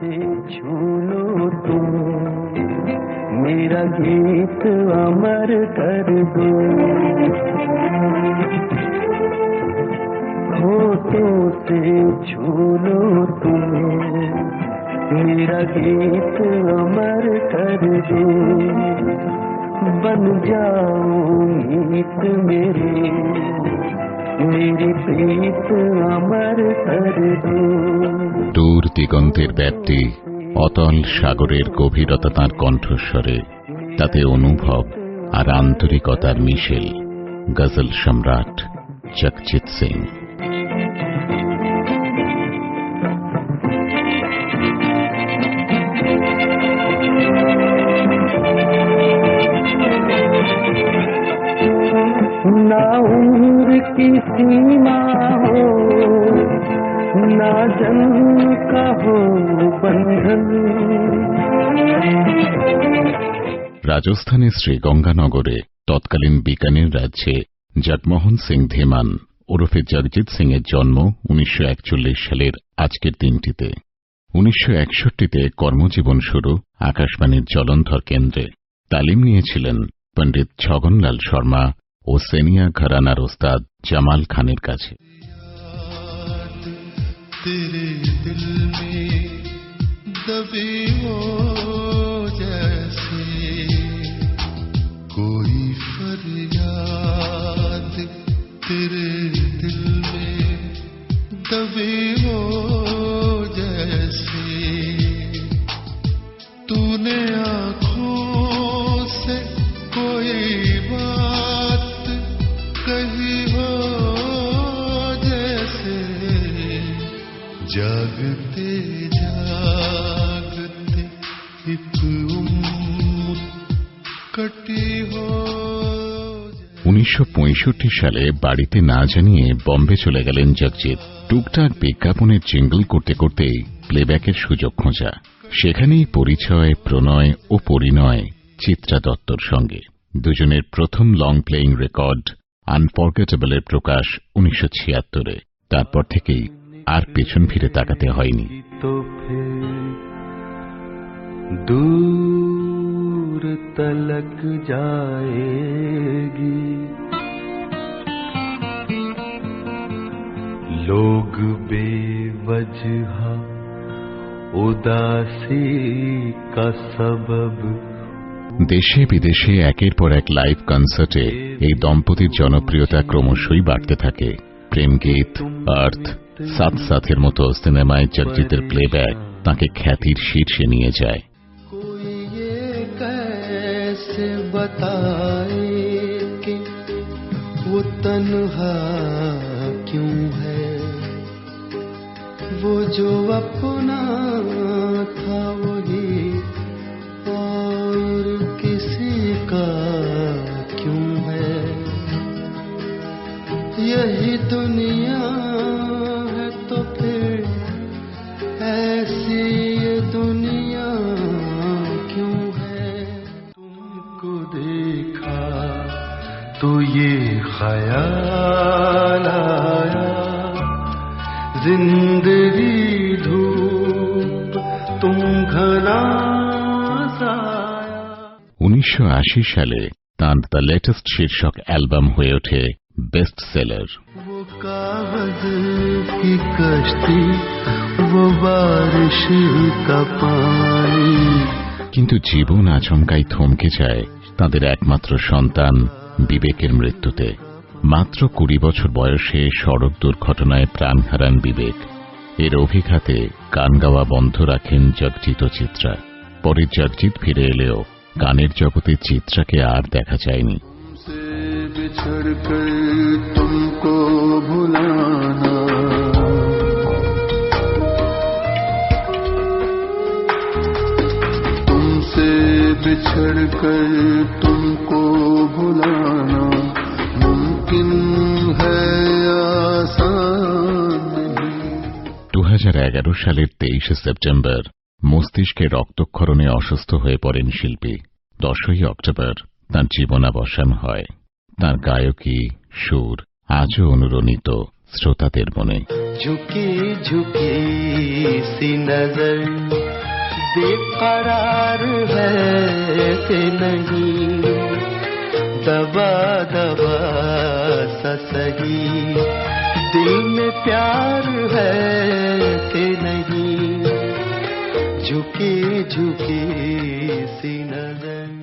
سے چھو تم۔ میرا گیت امر کر دو۔ ہوٹوں سے چھو تم۔ میرا گیت امر کر دو۔ بن جاؤ گیت میرے۔ میری پیت امر کر دو۔ দিগন্তের ব্যাপ্তি অতল সাগরের গভীরতা তাঁর কণ্ঠস্বরে তাতে অনুভব আর আন্তরিকতার মিশেল গজল সম্রাট জগজিৎ সিং ना उम्र की सीमा हो ना जन्म का हो बंधन রাজস্থানের শ্রীগঙ্গানগরে তৎকালীন বিকানের রাজ্যে জগমোহন সিং ধীমান ওরফে জগজিৎ সিং এর জন্ম উনিশশো সালের আজকের দিনটিতে উনিশশো একষট্টিতে কর্মজীবন শুরু আকাশবাণীর জলন্ধর কেন্দ্রে তালিম নিয়েছিলেন পণ্ডিত ছগনলাল শর্মা ও সেনিয়া ঘরানার ওস্তাদ জামাল খানের কাছে तेरे दिल में بھی ہو جیسے کوئی فریاد تیرے دل میں دبی ہو جیسے تو نے آنکھوں سے کوئی بات کہی ہو جیسے جاگتے جا ১৯৬৫ সালে বাড়িতে না জানিয়ে বম্বে চলে গেলেন জগজিৎ। টুকটাক বিজ্ঞাপনের জিঙ্গল করতে করতেই প্লেব্যাকের সুযোগ খোঁজা। সেখানেই পরিচয়, প্রণয় ও পরিণয় চিত্রা দত্তর সঙ্গে। দুজনের প্রথম লং প্লেয়িং রেকর্ড আনফর্গেটেবলের প্রকাশ উনিশশো ছিয়াত্তরে। তারপর থেকেই আর পেছন ফিরে তাকাতে হয়নি। दूर तलक जाएगी लोग बेवजह उदासी का सबब দেশে বিদেশে একের পর এক লাইভ কনসার্টে এই দম্পতির জনপ্রিয়তা ক্রমশই বাড়তে থাকে প্রেমগীত আর্থ সাত সাথের মতো সিনেমায় জগজিতের প্লেব্যাক তাকে খ্যাতির শীর্ষে নিয়ে যায় جو اپنا تھا وہی۔ اور کسی کا کیوں ہے؟ یہی دنیا ہے تو پھر ایسی یہ دنیا کیوں ہے؟ تم کو دیکھا تو یہ خیال آیا۔ زندگی সালে তাঁর দ্য লেটেস্ট শীর্ষক অ্যালবাম হয়ে ওঠে বেস্ট সেলার। কিন্তু জীবন আচমকাই থমকে যায় তাদের একমাত্র সন্তান বিবেকের মৃত্যুতে। মাত্র কুড়ি বছর বয়সে সড়ক দুর্ঘটনায় প্রাণ হারান বিবেক। এর অভিঘাতে গান গাওয়া বন্ধ রাখেন জগজিৎ চিত্রা। পরে জগজিৎ ফিরে এলেও গানের জগতে চিত্রাকে আর দেখা যায়নি से बिछड़ कर तुमको भुलाना तुमसे बिछड़ कर तुमको भुलाना मुमकिन है आसान नहीं দু সালের তেইশে সেপ্টেম্বর মস্তিষ্কে রক্তক্ষরণে অসুস্থ হয়ে পড়েন শিল্পী দশই অক্টোবর তাঁর জীবনাবসান হয়। তাঁর গায়কী, সুর আজও অনুরণিত শ্রোতাদের মনে। ঝুঁকি ঝুঁকি, সি হ্যাঁ, দবা দবা সহি। দিল প্যার হ্যাঁ नहीं کے جھکی سی نظر